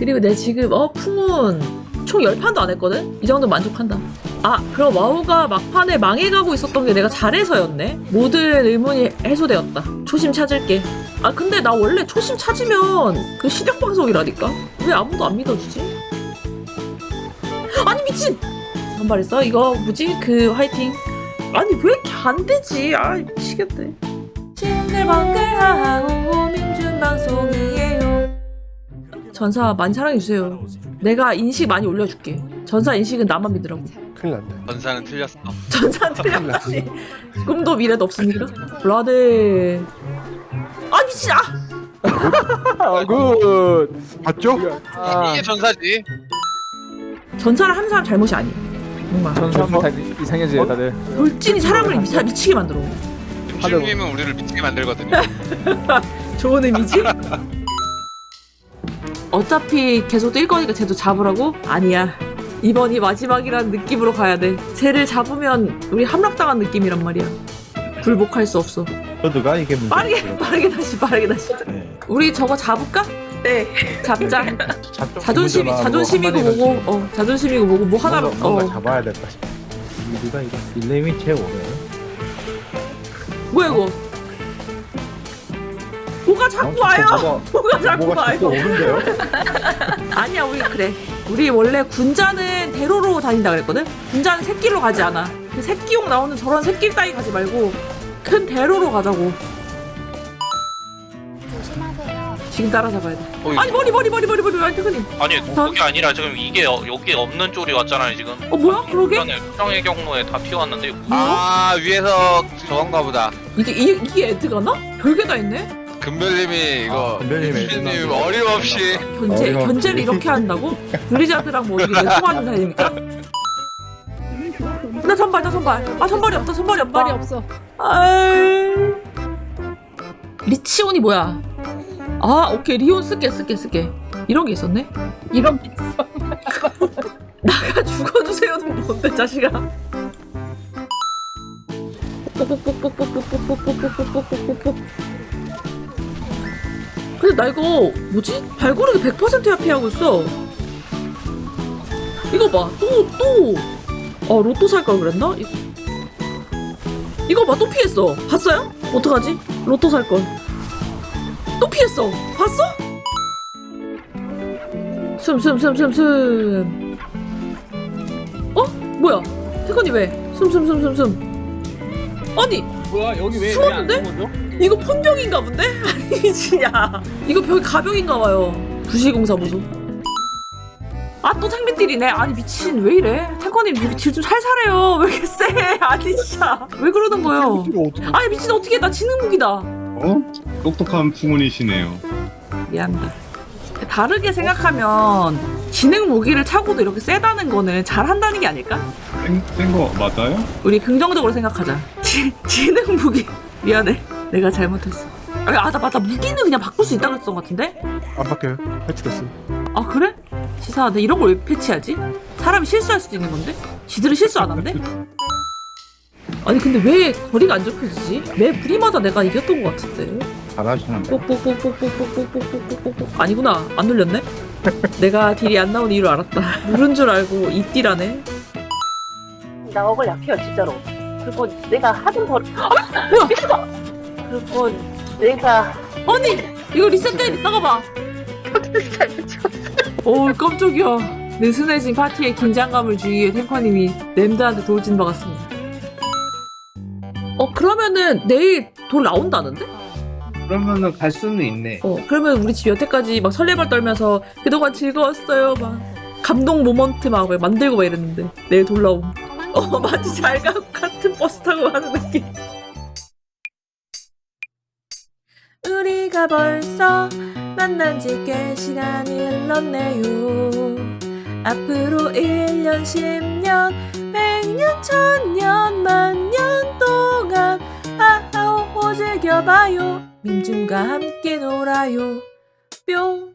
그리고 내 지금 어 풍운 총 10판도 안 했거든? 이 정도 만족한다. 아, 그럼 와우가 막판에 망해가고 있었던 게 내가 잘해서였네? 모든 의문이 해소되었다. 초심 찾을게. 아, 근데 나 원래 초심 찾으면 그 시력방송이라니까? 왜 아무도 안 믿어주지? 아니, 미친! 선발했어? 이거 뭐지? 그 화이팅. 아니, 왜 이렇게 안 되지? 아, 미치겠네. 싱글벙글하고. 전사 많이 사랑해주세요. 내가 인식 많이 올려줄게. 전사 인식은 나만 믿으라고. 큰일 났네. 전사는 틀렸어. 전사 틀렸다니. 꿈도 미래도 없습니까? 블라드. 아 미친 아! 아, 굿. 봤죠? 아, 이게 전사지. 전사를 하는 사람 잘못이 아니야. 정말. 전사하면 다 이상해져요 다들 돌진이 사람을 미쳐, 미치게 만들어. 김실님은 우리를 미치게 만들거든요. 좋은 의미지? 어차피 계속 뛸 거니까 쟤도 잡으라고? 아니야. 이번이 마지막이라는 느낌으로 가야 돼. 쟤를 잡으면 우리 함락당한 느낌이란 말이야. 굴복할 수 없어. 저도가 이게 문제. 빠르게 빠르게 다시 빠르게 다시. 우리 저거 잡을까? 네. 잡자. 자존심이 자존심이고 뭐고 어 자존심이고 뭐고 뭐 하나 뭔가, 뭔가 어 잡아야 될것 같아. 우리가 이거 딜레임이 제일 오네. 뭐야 이거? 뭐가 자꾸 와요? 뭐가 자꾸 뭐가 자꾸 와요? 오는데요? 아니야 우리 그래. 우리 원래 군자는 대로로 다닌다 그랬거든. 군자는 새길로 가지 않아. 그 새끼용 나오는 저런 새길 따위 가지 말고 큰 대로로 가자고. 조심하세요. 지금 따라잡아야 돼. 어, 아니 머리 머리 머리 머리 머리 머리 태근님. 아니 그게 아니라 지금 이게 어- 여기 없는 쪽이 왔잖아요 지금 어 뭐야? 그러게? 전에 수정의 경로에 다 피워왔는데 아 위에서 저건가 보다. 이게 이, 이게 애드가 나? 별게 다 있네. 금별님이 이거 아, 금별님이 애들 어림없이 견제. 견제를 이렇게 한다고? 블리자드랑 뭐 이게 통하는 사이입니까? 나 선발 나 선발 아 선발이 없다 선발이 없다 말이 없어. 아이... 리치온이 뭐야 아 오케이 리온 쓸게 쓸게 쓸게 이런 게 있었네 이런 게 있어. 나가 죽어주세요는 뭔데 자식아 뽁뽁뽁뽁뽁뽁뽁뽁뽁뽁뽁뽁뽁뽁뽁 근데 나 이거 뭐지? 발고르기 100%야 피하고 있어 이거 봐 또또 어 로또 살 걸 그랬나? 이- 이거 봐 또 피했어 봤어요? 어떡하지? 로또 살 걸 또 피했어 봤어? 숨 숨 숨 숨 숨 어? 뭐야? 태건이 왜? 숨 숨 숨 숨 숨 아니 뭐야 여기 왜? 왜안 죽어져? 이거 폰병인가 본데? 아니 미치냐 이거 벽이 가벽인가 봐요 부시공사 보소 아또 창빈딜이네 아니 미친 왜 이래 태건이 딜좀 살살해요 왜 이렇게 세 아니 진짜 왜 그러는 거예요 이거 어떻게? 아니 미친 어떻게 나 지능 무기다 어? 똑똑한 풍운이시네요. 미안합니다 다르게 생각하면 지능 무기를 차고도 이렇게 세다는 거는 잘한다는 게 아닐까? 센거 맞아요? 우리 긍정적으로 생각하자. 지, 지능 무기. 미안해. 내가 잘못했어. 아, 아, 나 맞다. 무기는 그냥 바꿀 수 있다고 했던 것 같은데? 안 바뀌어요. 패치됐어. 아, 그래? 치사하다. 이런 걸 왜 패치하지? 사람이 실수할 수도 있는 건데? 지들은 실수 안 한대? 아니, 근데 왜 거리가 안 좁혀지지? 매 부리마다 내가 이겼던 것 같은데. 잘하시는데. 꼭꼭꼭꼭꼭꼭꼭꼭꼭꼭꼭 아니구나. 안 눌렸네? 내가 딜이 안 나오는 이유를 알았다. 누른 줄 알고 이띠라네. 나 억울 약해요 진짜로 그리고 내가 하던 버릇 뭐야? 그리고 내가 아니 이거 리셋돼 있다가 봐. 오 깜짝이야. 느슨해진 파티에 긴장감을 주기 위해 탱커님이 램드한테 돌진 박았습니다. 어 그러면은 내일 돌 나온다는데? 그러면은 갈 수는 있네. 어 그러면 우리 집 여태까지 막 설레발 떨면서 그동안 즐거웠어요 막 감동 모먼트 막 만들고 막 이랬는데 내일 돌 나옴. 어 마치 잘 가고 같은 버스 타고 가는 느낌. 우리가 벌써 만난 지 꽤 시간이 흘렀네요. 앞으로 1년, 10년, 100년, 1000년, 만년 동안 하하호호 즐겨봐요. 민준과 함께 놀아요. 뿅.